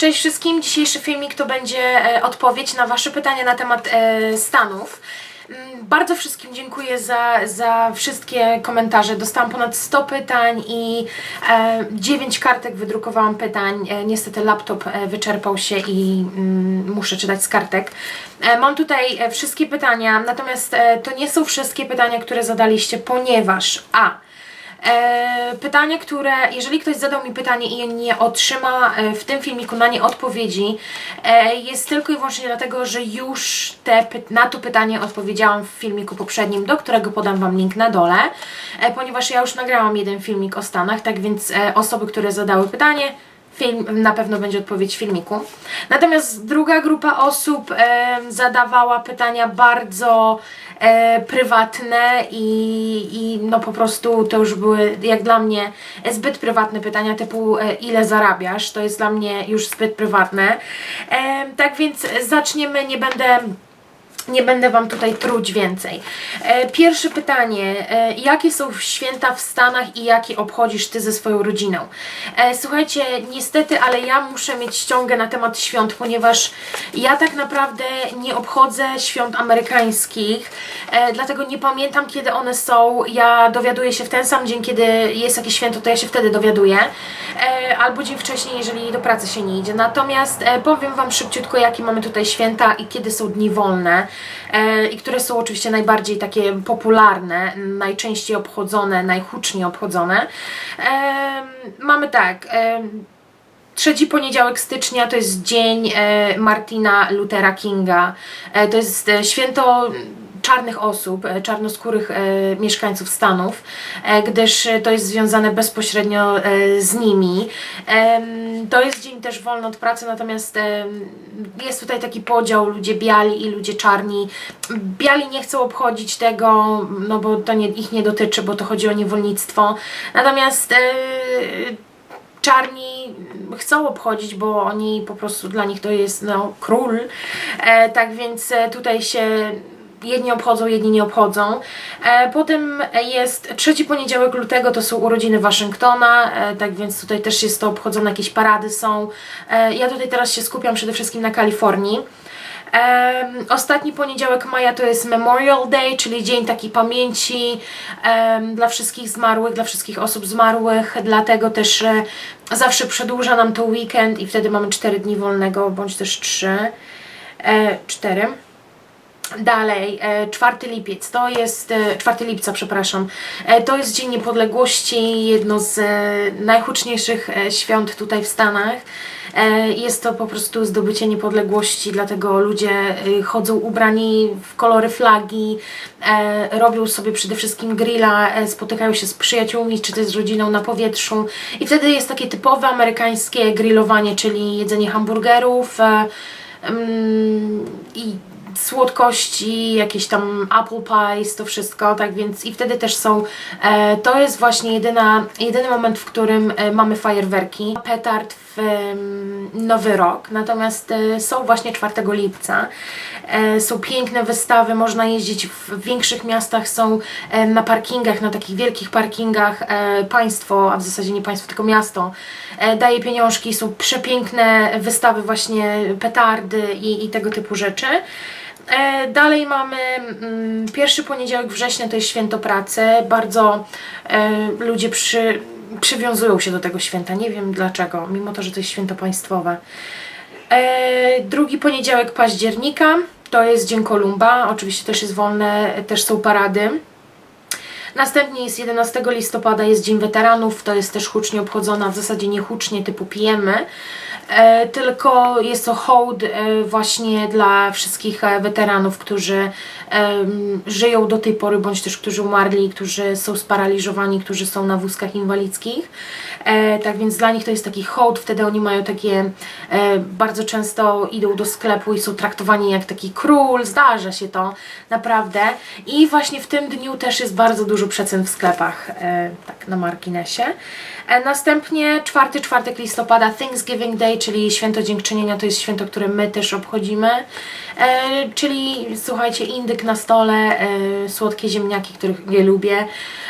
Cześć wszystkim, dzisiejszy filmik to będzie e, odpowiedź na Wasze pytania na temat e, Stanów. Mm, Bardzo wszystkim dziękuję za, za wszystkie komentarze. Dostałam ponad 100 pytań i e, 9 kartek wydrukowałam pytań. E, niestety laptop e, wyczerpał się i mm, muszę czytać z kartek. E, mam tutaj e, wszystkie pytania, natomiast e, to nie są wszystkie pytania, które zadaliście, ponieważ a. E, pytanie, które, jeżeli ktoś zadał mi pytanie i nie otrzyma e, w tym filmiku na nie odpowiedzi, e, jest tylko i wyłącznie dlatego, że już te, na to pytanie odpowiedziałam w filmiku poprzednim, do którego podam Wam link na dole, e, ponieważ ja już nagrałam jeden filmik o Stanach, tak więc e, osoby, które zadały pytanie, film, na pewno będzie odpowiedź w filmiku. Natomiast druga grupa osób e, zadawała pytania bardzo e, prywatne i, i no po prostu to już były jak dla mnie zbyt prywatne pytania typu e, ile zarabiasz, to jest dla mnie już zbyt prywatne. E, tak więc zaczniemy, nie będę nie będę Wam tutaj truć więcej. E, pierwsze pytanie. E, jakie są święta w Stanach i jakie obchodzisz Ty ze swoją rodziną? E, słuchajcie, niestety, ale ja muszę mieć ściągę na temat świąt, ponieważ ja tak naprawdę nie obchodzę świąt amerykańskich, dlatego nie pamiętam kiedy one są. Ja dowiaduję się w ten sam dzień, kiedy jest jakieś święto, to ja się wtedy dowiaduję. Albo dzień wcześniej, jeżeli do pracy się nie idzie. Natomiast powiem Wam szybciutko, jakie mamy tutaj święta i kiedy są dni wolne i które są oczywiście najbardziej takie popularne, najczęściej obchodzone, najhuczniej obchodzone. E, mamy tak. E, Trzeci poniedziałek stycznia to jest dzień e, Martina Luthera Kinga. E, to jest e, święto czarnych osób, e, czarnoskórych e, mieszkańców Stanów, e, gdyż to jest związane bezpośrednio z nimi. To jest dzień też wolny od pracy, natomiast jest tutaj taki podział ludzie biali i ludzie czarni. Biali nie chcą obchodzić tego, no bo to nie, ich nie dotyczy, bo to chodzi o niewolnictwo. Natomiast czarni chcą obchodzić, bo oni po prostu dla nich to jest no, król. Tak więc tutaj się jedni obchodzą, jedni nie obchodzą. E, potem jest trzeci poniedziałek lutego, to są urodziny Waszyngtona, e, tak więc tutaj też jest to obchodzone, jakieś parady są. E, ja tutaj teraz się skupiam przede wszystkim na Kalifornii. Em, ostatni poniedziałek maja to jest Memorial Day, czyli dzień takiej pamięci em, dla wszystkich zmarłych, dla wszystkich osób zmarłych, dlatego też zawsze przedłuża nam to weekend i wtedy mamy 4 dni wolnego, bądź też 3, e, 4. Dalej, e, 4 lipiec, to jest, e, 4 lipca, przepraszam, e, to jest Dzień Niepodległości, jedno z e, najhuczniejszych e, świąt tutaj w Stanach. E, Jest to po prostu zdobycie niepodległości, dlatego ludzie e, chodzą ubrani w kolory flagi, e, robią sobie przede wszystkim grilla, e, spotykają się z przyjaciółmi czy też z rodziną na powietrzu i wtedy jest takie typowe amerykańskie grillowanie, czyli jedzenie hamburgerów e, mm, i słodkości, jakieś tam apple pies, to wszystko, tak więc i wtedy też są, e, to jest właśnie jedyna, jedyny moment, w którym e, mamy fajerwerki, petard w em, Nowy Rok, natomiast e, są właśnie 4 lipca, e, są piękne wystawy, można jeździć w większych miastach, są e, na parkingach, na takich wielkich parkingach. E, państwo, a w zasadzie nie państwo, tylko miasto, e, daje pieniążki, są przepiękne wystawy właśnie petardy i, i tego typu rzeczy. E, Dalej mamy mm, pierwszy poniedziałek września, to jest święto pracy. Bardzo e, ludzie przy, przywiązują się do tego święta. Nie wiem dlaczego, mimo to, że to jest święto państwowe. E, drugi poniedziałek października to jest Dzień Kolumba. Oczywiście też jest wolne, też są parady. Następnie jest 11 listopada, jest Dzień Weteranów, to jest też hucznie obchodzona, w zasadzie nie hucznie, typu pijemy, tylko jest to hołd e, właśnie dla wszystkich e, weteranów, którzy żyją do tej pory, bądź też którzy umarli, którzy są sparaliżowani, którzy są na wózkach inwalidzkich. E, tak więc dla nich to jest taki hołd, wtedy oni mają takie, e, bardzo często idą do sklepu i są traktowani jak taki król, zdarza się to naprawdę. I właśnie w tym dniu też jest bardzo dużo przecen w sklepach, e, tak na marginesie. E, Następnie czwarty czwartek listopada Thanksgiving Day, czyli święto dziękczynienia, to jest święto, które my też obchodzimy. E, czyli słuchajcie, indyk na stole, e, słodkie ziemniaki, których nie lubię.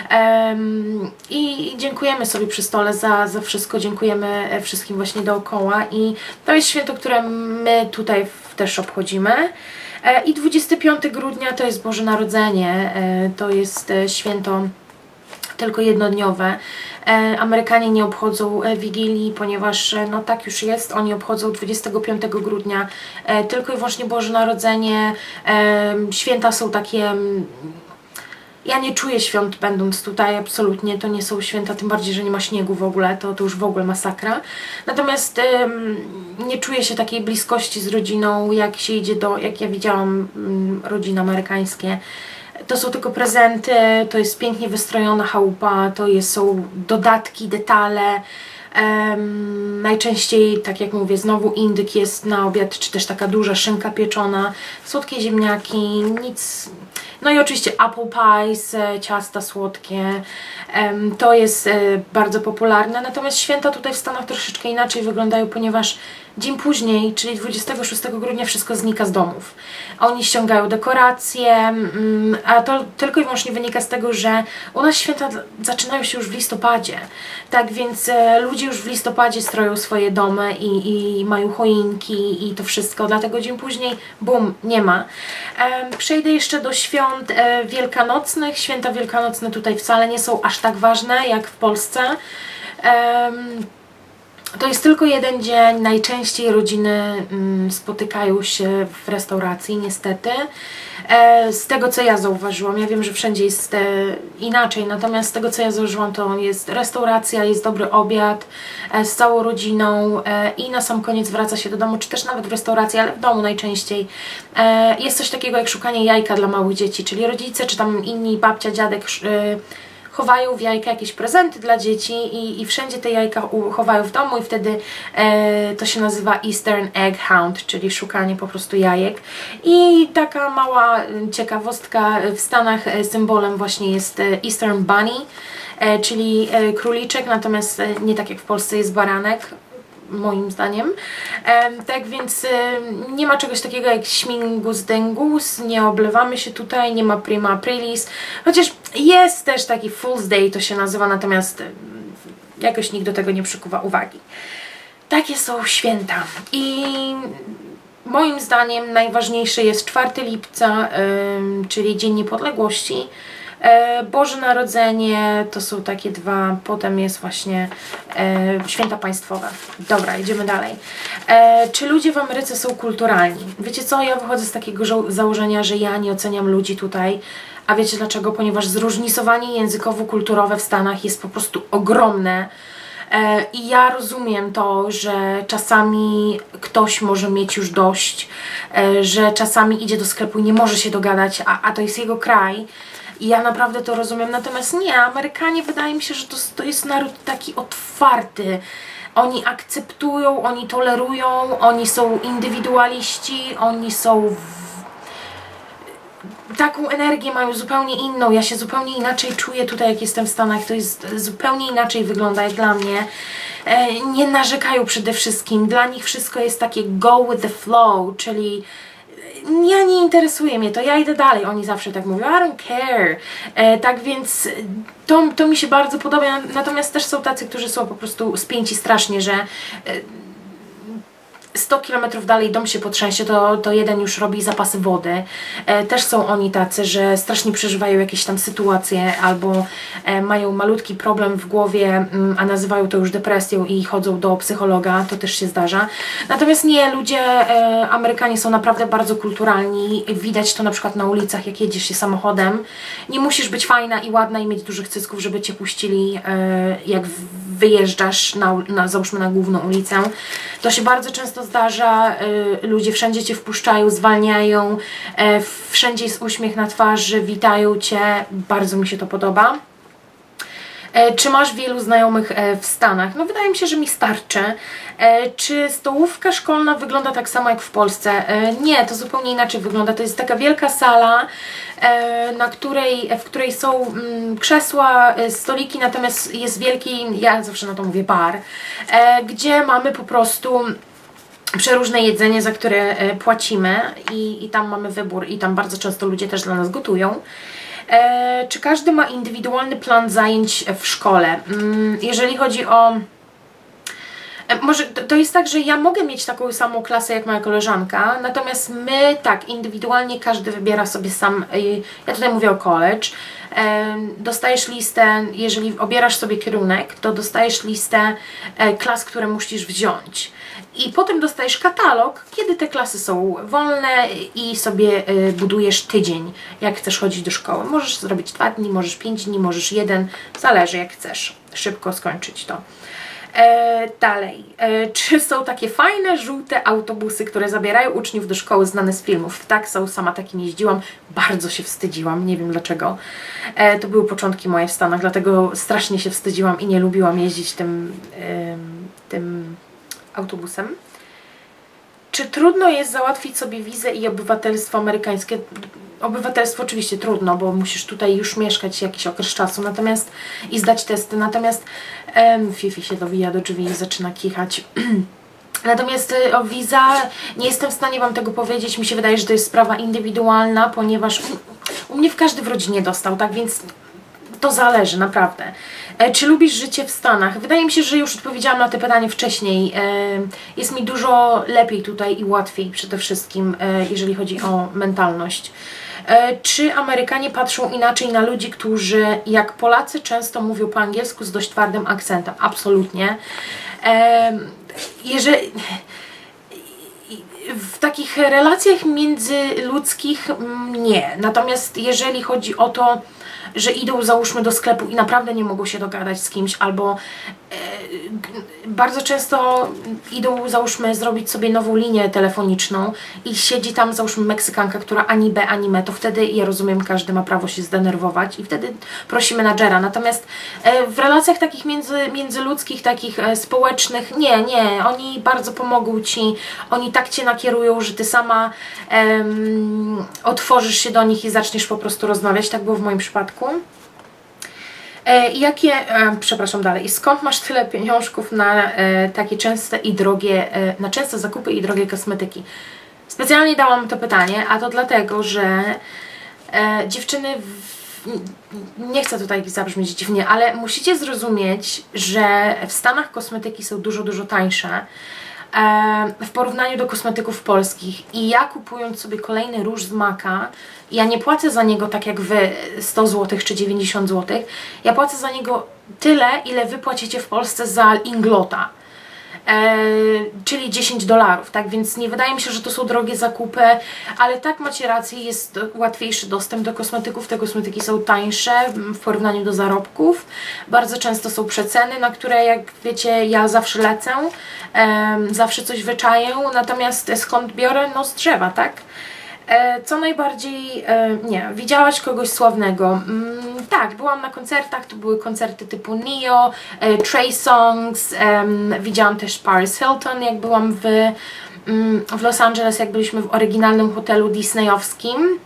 Em, I dziękujemy sobie przy stole za, za wszystko, dziękujemy e, wszystkim właśnie dookoła i to jest święto, które my tutaj też obchodzimy. E, I 25 grudnia to jest Boże Narodzenie, e, to jest święto tylko jednodniowe. Amerykanie nie obchodzą Wigilii, ponieważ no tak już jest, oni obchodzą 25 grudnia tylko i wyłącznie Boże Narodzenie. Święta są takie mm, ja nie czuję świąt będąc tutaj, absolutnie. To nie są święta, tym bardziej, że nie ma śniegu w ogóle, to, to już w ogóle masakra. Natomiast em, nie czuję się takiej bliskości z rodziną, jak się idzie do, jak ja widziałam mm, rodziny amerykańskie. To są tylko prezenty, to jest pięknie wystrojona chałupa, to jest, są dodatki, detale. Em, najczęściej, tak jak mówię, znowu indyk jest na obiad, czy też taka duża szynka pieczona, słodkie ziemniaki, nic. No i oczywiście apple pies, e, ciasta słodkie. To jest e, bardzo popularne. Natomiast święta tutaj w Stanach troszeczkę inaczej wyglądają, ponieważ dzień później, czyli 26 grudnia, wszystko znika z domów. Oni ściągają dekoracje, mm, a to tylko i wyłącznie wynika z tego, że u nas święta zaczynają się już w listopadzie. Tak więc e, ludzie już w listopadzie stroją swoje domy i, i mają choinki i to wszystko, dlatego dzień później, bum, nie ma. Przejdę jeszcze do świąt e, wielkanocnych. Święta wielkanocne tutaj wcale nie są aż tak ważne jak w Polsce. To jest tylko jeden dzień. Najczęściej rodziny mm, spotykają się w restauracji, niestety. E, z tego co ja zauważyłam, ja wiem, że wszędzie jest e, inaczej, natomiast z tego co ja zauważyłam, to jest restauracja, jest dobry obiad e, z całą rodziną i na sam koniec wraca się do domu, czy też nawet w restauracji, ale w domu najczęściej. Jest coś takiego jak szukanie jajka dla małych dzieci, czyli rodzice, czy tam inni, babcia, dziadek. Chowają w jajka jakieś prezenty dla dzieci i, i wszędzie te jajka chowają w domu i wtedy e, to się nazywa Eastern Egg Hunt, czyli szukanie po prostu jajek. I taka mała e, ciekawostka, w Stanach e, symbolem właśnie jest e, Eastern Bunny, e, czyli e, króliczek, natomiast nie tak jak w Polsce jest baranek, moim zdaniem. Em, tak więc nie ma czegoś takiego jak śmigus dengus, nie oblewamy się tutaj, nie ma prima aprilis, chociaż jest też taki Fool's Day, to się nazywa, natomiast em, jakoś nikt do tego nie przykuwa uwagi. Takie są święta i moim zdaniem najważniejszy jest 4 lipca, czyli Dzień Niepodległości. E, Boże Narodzenie to są takie dwa, potem jest właśnie e, święta państwowe. Dobra, idziemy dalej. E, czy ludzie w Ameryce są kulturalni? Wiecie co, ja wychodzę z takiego założenia, że ja nie oceniam ludzi tutaj, a wiecie dlaczego? Ponieważ zróżnicowanie językowo-kulturowe w Stanach jest po prostu ogromne. E, I ja rozumiem to, że czasami ktoś może mieć już dość, e, że czasami idzie do sklepu i nie może się dogadać, a, a to jest jego kraj. I ja naprawdę to rozumiem. Natomiast nie, Amerykanie wydaje mi się, że to, to jest naród taki otwarty. Oni akceptują, oni tolerują, oni są indywidualiści, oni są taką energię mają zupełnie inną. Ja się zupełnie inaczej czuję tutaj, jak jestem w Stanach. To jest zupełnie inaczej wygląda jak dla mnie. E, nie narzekają przede wszystkim. Dla nich wszystko jest takie go with the flow, czyli ja nie interesuje mnie to, ja idę dalej. Oni zawsze tak mówią, I don't care. E, tak więc to, to mi się bardzo podoba. Natomiast też są tacy, którzy są po prostu spięci strasznie, że e, 100 km dalej dom się potrzęsie, to, to jeden już robi zapasy wody. E, też są oni tacy, że strasznie przeżywają jakieś tam sytuacje albo e, mają malutki problem w głowie, mm, a nazywają to już depresją i chodzą do psychologa, to też się zdarza. Natomiast nie, ludzie, e, Amerykanie są naprawdę bardzo kulturalni. Widać to na przykład na ulicach, jak jedziesz się samochodem. Nie musisz być fajna i ładna i mieć dużych cysków, żeby Cię puścili, e, jak w- wyjeżdżasz na, na, załóżmy na główną ulicę. To się bardzo często zdarza, y, ludzie wszędzie Cię wpuszczają, zwalniają, e, wszędzie jest uśmiech na twarzy, witają Cię, bardzo mi się to podoba. E, czy masz wielu znajomych e, w Stanach? No wydaje mi się, że mi starczy. E, czy stołówka szkolna wygląda tak samo jak w Polsce? Nie, to zupełnie inaczej wygląda. To jest taka wielka sala, na której, w której są mm, krzesła, stoliki, natomiast jest wielki, ja zawsze na to mówię bar, gdzie mamy po prostu przeróżne jedzenie, za które płacimy i, i tam mamy wybór i tam bardzo często ludzie też dla nas gotują. E, czy każdy ma indywidualny plan zajęć w szkole? Mm, jeżeli chodzi o Może to, jest tak, że ja mogę mieć taką samą klasę jak moja koleżanka, natomiast my tak, indywidualnie każdy wybiera sobie sam, y, ja tutaj mówię o college, e, dostajesz listę, jeżeli obierasz sobie kierunek, to dostajesz listę e, klas, które musisz wziąć. I potem dostajesz katalog, kiedy te klasy są wolne i sobie e, budujesz tydzień, jak chcesz chodzić do szkoły. Możesz zrobić dwa dni, możesz pięć dni, możesz jeden, zależy jak chcesz szybko skończyć to. E, dalej, e, czy są takie fajne, żółte autobusy, które zabierają uczniów do szkoły znane z filmów? Tak, są, sama takim jeździłam, bardzo się wstydziłam, nie wiem dlaczego. E, to były początki moje w Stanach, dlatego strasznie się wstydziłam i nie lubiłam jeździć tym, em, tym autobusem. Czy trudno jest załatwić sobie wizę i obywatelstwo amerykańskie? Obywatelstwo oczywiście trudno, bo musisz tutaj już mieszkać jakiś okres czasu, natomiast i zdać testy. Natomiast em, Fifi się dobija do drzwi i zaczyna kichać. Natomiast y, o wiza nie jestem w stanie Wam tego powiedzieć. Mi się wydaje, że to jest sprawa indywidualna, ponieważ u, u mnie w każdy w rodzinie dostał, tak więc to zależy, naprawdę. E, czy lubisz życie w Stanach? Wydaje mi się, że już odpowiedziałam na to pytanie wcześniej. E, jest mi dużo lepiej tutaj i łatwiej przede wszystkim, e, jeżeli chodzi o mentalność. Czy Amerykanie patrzą inaczej na ludzi, którzy jak Polacy często mówią po angielsku z dość twardym akcentem? Absolutnie. Jeżeli w takich relacjach międzyludzkich mm, nie. Natomiast jeżeli chodzi o to, że idą załóżmy do sklepu i naprawdę nie mogą się dogadać z kimś, albo e, bardzo często idą załóżmy zrobić sobie nową linię telefoniczną i siedzi tam załóżmy Meksykanka, która ani B, ani me, to wtedy ja rozumiem, każdy ma prawo się zdenerwować i wtedy prosi menadżera. Natomiast e, w relacjach takich między, międzyludzkich, takich e, społecznych, nie, nie, oni bardzo pomogą Ci, oni tak Cię nakierują, że Ty sama otworzysz się do nich i zaczniesz po prostu rozmawiać. Tak było w moim przypadku. E, jakie, e, przepraszam dalej, skąd masz tyle pieniążków na e, takie częste i drogie, na częste zakupy i drogie kosmetyki? Specjalnie dałam to pytanie, a to dlatego, że dziewczyny, nie chcę tutaj zabrzmieć dziwnie, ale musicie zrozumieć, że w Stanach kosmetyki są dużo, dużo tańsze w porównaniu do kosmetyków polskich. I ja kupując sobie kolejny róż z Maka, ja nie płacę za niego tak jak wy 100 zł czy 90 zł. Ja płacę za niego tyle, ile wy płacicie w Polsce za Inglota. E, czyli 10 dolarów, tak? Więc nie wydaje mi się, że to są drogie zakupy, ale tak macie rację, jest łatwiejszy dostęp do kosmetyków. Te kosmetyki są tańsze w porównaniu do zarobków. Bardzo często są przeceny, na które, jak wiecie, ja zawsze lecę, zawsze coś wyczaję, natomiast skąd biorę? No z drzewa, tak? E, Co najbardziej, e, nie, widziałaś kogoś sławnego? Mm, tak, byłam na koncertach, to były koncerty typu Neo, e, Trey Songs, widziałam też Paris Hilton, jak byłam w, mm, w Los Angeles, jak byliśmy w oryginalnym hotelu disneyowskim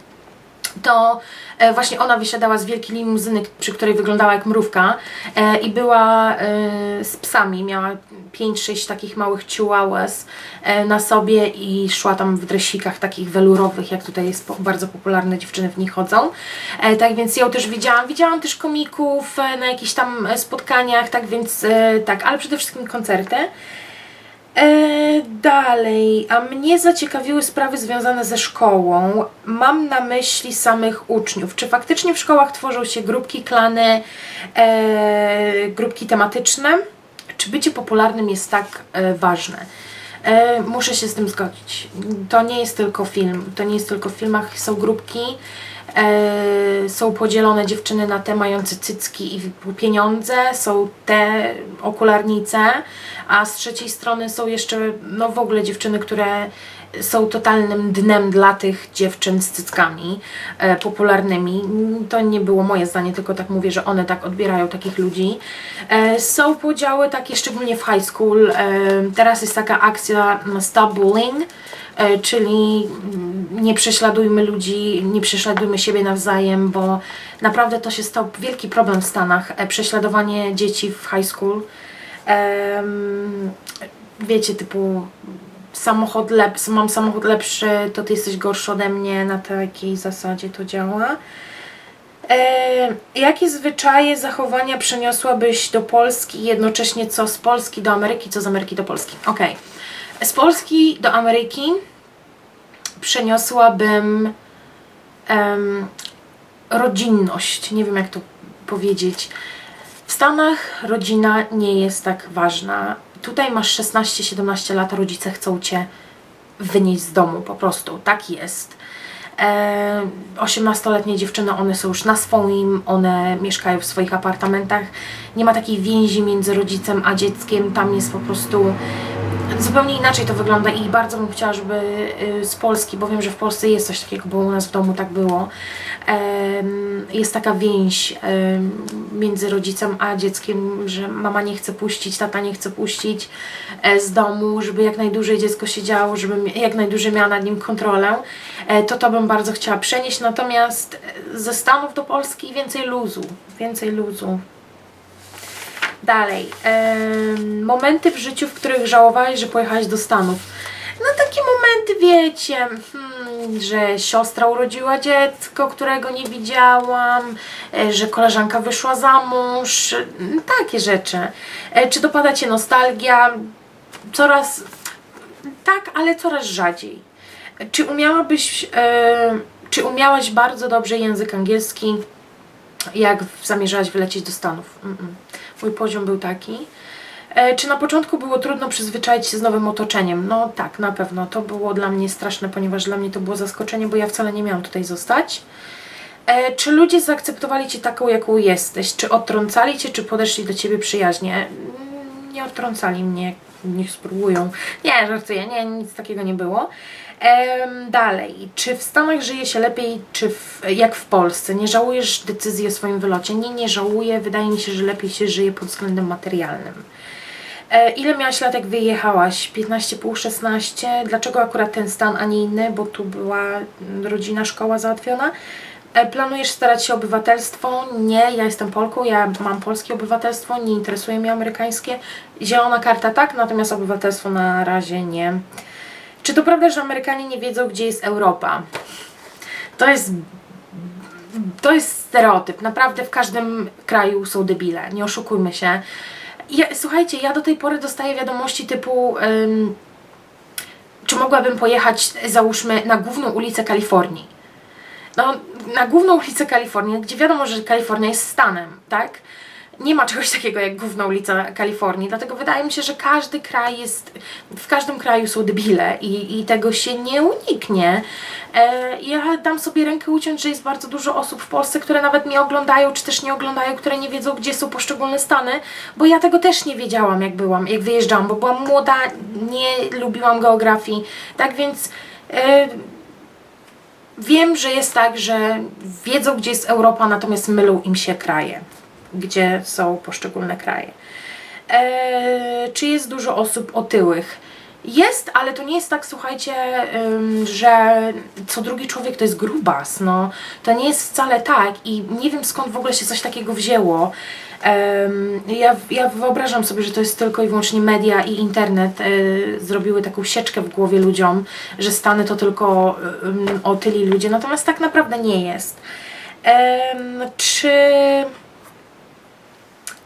to e, właśnie ona wysiadała z wielkiej limuzyny, przy której wyglądała jak mrówka e, i była e, z psami, miała 5-6 takich małych chihuahuas na sobie i szła tam w dresikach takich welurowych, jak tutaj jest bardzo popularne, dziewczyny w nich chodzą. Tak więc ją też widziałam. Widziałam też komików na jakichś tam spotkaniach, tak więc tak, ale przede wszystkim koncerty. E, dalej, a mnie zaciekawiły sprawy związane ze szkołą. Mam na myśli samych uczniów. Czy faktycznie w szkołach tworzą się grupki, klany, e, grupki tematyczne? Czy bycie popularnym jest tak e, ważne? E, muszę się z tym zgodzić. To nie jest tylko film. To nie jest tylko w filmach, są grupki. E, są podzielone dziewczyny na te mające cycki i pieniądze, są te okularnice, a z trzeciej strony są jeszcze no w ogóle dziewczyny, które są totalnym dnem dla tych dziewczyn z cyckami e, popularnymi. To nie było moje zdanie, tylko tak mówię, że one tak odbierają takich ludzi. E, są podziały takie szczególnie w high school. E, teraz jest taka akcja Stop Bullying, czyli mm, nie prześladujmy ludzi, nie prześladujmy siebie nawzajem, bo naprawdę to się stał wielki problem w Stanach, e, prześladowanie dzieci w high school. Wiecie, typu samochód lepszy, mam samochód lepszy, to ty jesteś gorszy ode mnie, na takiej zasadzie to działa. E, jakie zwyczaje, zachowania przeniosłabyś do Polski jednocześnie co z Polski do Ameryki, co z Ameryki do Polski? Okej. Z Polski do Ameryki przeniosłabym em, rodzinność. Nie wiem jak to powiedzieć. W Stanach rodzina nie jest tak ważna. Tutaj masz 16-17 lat, rodzice chcą cię wynieść z domu, po prostu. Tak jest. E, 18-letnie dziewczyny, one są już na swoim, one mieszkają w swoich apartamentach. Nie ma takiej więzi między rodzicem a dzieckiem, tam jest po prostu zupełnie inaczej to wygląda i bardzo bym chciała, żeby y, z Polski, bo wiem, że w Polsce jest coś takiego, bo u nas w domu tak było. Jest taka więź między rodzicem a dzieckiem, że mama nie chce puścić, tata nie chce puścić e, z domu, żeby jak najdłużej dziecko siedziało, żeby jak najdłużej miała nad nim kontrolę. E, To to bym bardzo chciała przenieść, natomiast ze Stanów do Polski więcej luzu, więcej luzu. Dalej. momenty w życiu, w których żałowałeś, że pojechałeś do Stanów. No takie momenty, wiecie, hmm, że siostra urodziła dziecko, którego nie widziałam, e, że koleżanka wyszła za mąż, e, takie rzeczy. E, Czy dopada Cię nostalgia? Coraz, tak, ale coraz rzadziej. Czy umiałabyś, e, czy umiałaś bardzo dobrze język angielski, jak zamierzałaś wylecieć do Stanów? Mm-mm. Mój poziom był taki. E, czy na początku było trudno przyzwyczaić się z nowym otoczeniem? No tak, na pewno. To było dla mnie straszne, ponieważ dla mnie to było zaskoczenie, bo ja wcale nie miałam tutaj zostać. E, czy ludzie zaakceptowali Cię taką, jaką jesteś? Czy odtrącali Cię, czy podeszli do Ciebie przyjaźnie? Mm, Nie odtrącali mnie, niech spróbują. Nie, żartuję, nie, nic takiego nie było. Em, dalej, czy w Stanach żyje się lepiej, czy w, jak w Polsce? Nie żałujesz decyzji o swoim wylocie? Nie, nie żałuję. Wydaje mi się, że lepiej się żyje pod względem materialnym. E, ile miałaś lat, jak wyjechałaś? 15,5, 16? Dlaczego akurat ten stan, a nie inny? Bo tu była rodzina, szkoła załatwiona. E, Planujesz starać się o obywatelstwo? Nie, ja jestem Polką, ja mam polskie obywatelstwo, nie interesuje mnie amerykańskie. Zielona karta tak, natomiast obywatelstwo na razie nie. Czy to prawda, że Amerykanie nie wiedzą, gdzie jest Europa? To jest. To jest stereotyp. Naprawdę w każdym kraju są debile. Nie oszukujmy się. Ja, słuchajcie, ja do tej pory dostaję wiadomości typu. ym, czy mogłabym pojechać, załóżmy, na główną ulicę Kalifornii? No, na główną ulicę Kalifornii, gdzie wiadomo, że Kalifornia jest stanem, tak? Nie ma czegoś takiego jak główna ulica Kalifornii, dlatego wydaje mi się, że każdy kraj jest, w każdym kraju są debile i, i tego się nie uniknie. E, ja dam sobie rękę uciąć, że jest bardzo dużo osób w Polsce, które nawet mnie oglądają, czy też nie oglądają, które nie wiedzą, gdzie są poszczególne stany, bo ja tego też nie wiedziałam, jak byłam, jak wyjeżdżałam, bo byłam młoda, nie lubiłam geografii, tak więc... E, Wiem, że jest tak, że wiedzą, gdzie jest Europa, natomiast mylą im się kraje, gdzie są poszczególne kraje. Eee, czy jest dużo osób otyłych? Jest, ale to nie jest tak, słuchajcie, że co drugi człowiek to jest grubas. No, to nie jest wcale tak i nie wiem skąd w ogóle się coś takiego wzięło. Ja, ja wyobrażam sobie, że to jest tylko i wyłącznie media i internet e, zrobiły taką sieczkę w głowie ludziom, że Stany to tylko otyli ludzie, natomiast tak naprawdę nie jest. Czy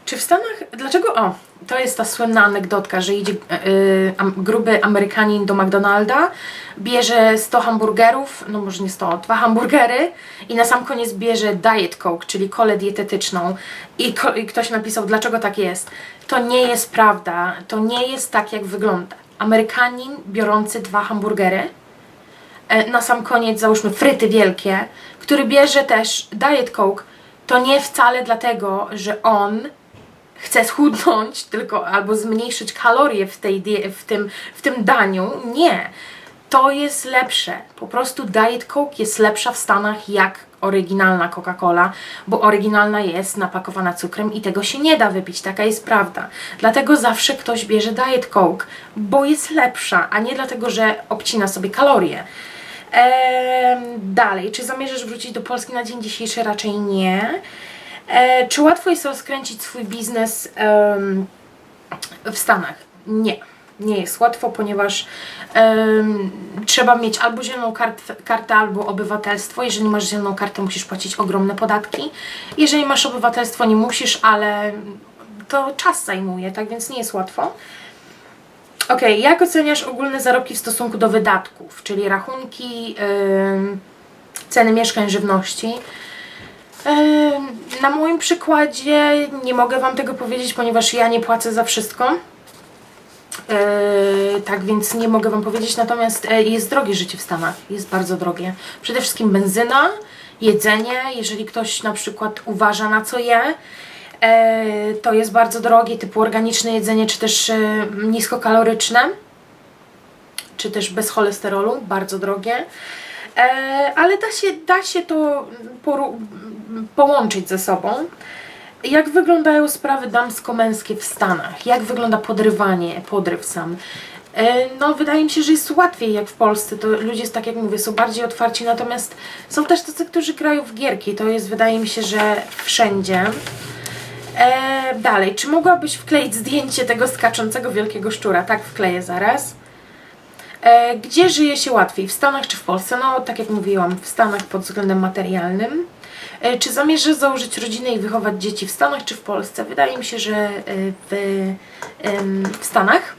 czy w Stanach, dlaczego, o, to jest ta słynna anegdotka, że idzie e, am, gruby Amerykanin do McDonalda, bierze 100 hamburgerów, no może nie 100, dwa hamburgery i na sam koniec bierze Diet Coke, czyli kolę dietetyczną i, ko, i ktoś napisał, dlaczego tak jest. To nie jest prawda, to nie jest tak jak wygląda. Amerykanin biorący dwa hamburgery e, na sam koniec załóżmy fryty wielkie, który bierze też Diet Coke, to nie wcale dlatego, że on chce schudnąć, tylko albo zmniejszyć kalorie w, tej, w, tym, w tym daniu. Nie. To jest lepsze. Po prostu Diet Coke jest lepsza w Stanach jak oryginalna Coca-Cola, bo oryginalna jest napakowana cukrem i tego się nie da wypić. Taka jest prawda. Dlatego zawsze ktoś bierze Diet Coke, bo jest lepsza, a nie dlatego, że obcina sobie kalorie. Ehm, dalej, czy zamierzasz wrócić do Polski na dzień dzisiejszy? Raczej nie. E, czy łatwo jest rozkręcić swój biznes w Stanach? Nie. Nie jest łatwo, ponieważ trzeba mieć albo zieloną kart, kartę, albo obywatelstwo. Jeżeli masz zieloną kartę, musisz płacić ogromne podatki. Jeżeli masz obywatelstwo, nie musisz, ale to czas zajmuje, tak więc nie jest łatwo. Ok, jak oceniasz ogólne zarobki w stosunku do wydatków, czyli rachunki, ceny mieszkań, żywności? Na moim przykładzie nie mogę Wam tego powiedzieć, ponieważ ja nie płacę za wszystko. Yy, tak więc nie mogę Wam powiedzieć, natomiast e, jest drogie życie w Stanach, jest bardzo drogie. Przede wszystkim benzyna, jedzenie, jeżeli ktoś na przykład uważa na co je, e, to jest bardzo drogie, typu organiczne jedzenie, czy też e, niskokaloryczne, czy też bez cholesterolu, bardzo drogie. E, ale da się, da się to poru- połączyć ze sobą. Jak wyglądają sprawy damsko-męskie w Stanach? Jak wygląda podrywanie, podryw sam? E, No, wydaje mi się, że jest łatwiej jak w Polsce. To ludzie, tak jak mówię, są bardziej otwarci, natomiast są też tacy, którzy grają w gierki. To jest, wydaje mi się, że wszędzie. E, dalej, czy mogłabyś wkleić zdjęcie tego skaczącego wielkiego szczura? Tak, wkleję zaraz. E, gdzie żyje się łatwiej? W Stanach czy w Polsce? No, tak jak mówiłam, w Stanach pod względem materialnym. E, Czy zamierzasz założyć rodzinę i wychować dzieci w Stanach czy w Polsce? Wydaje mi się, że e, w, w Stanach.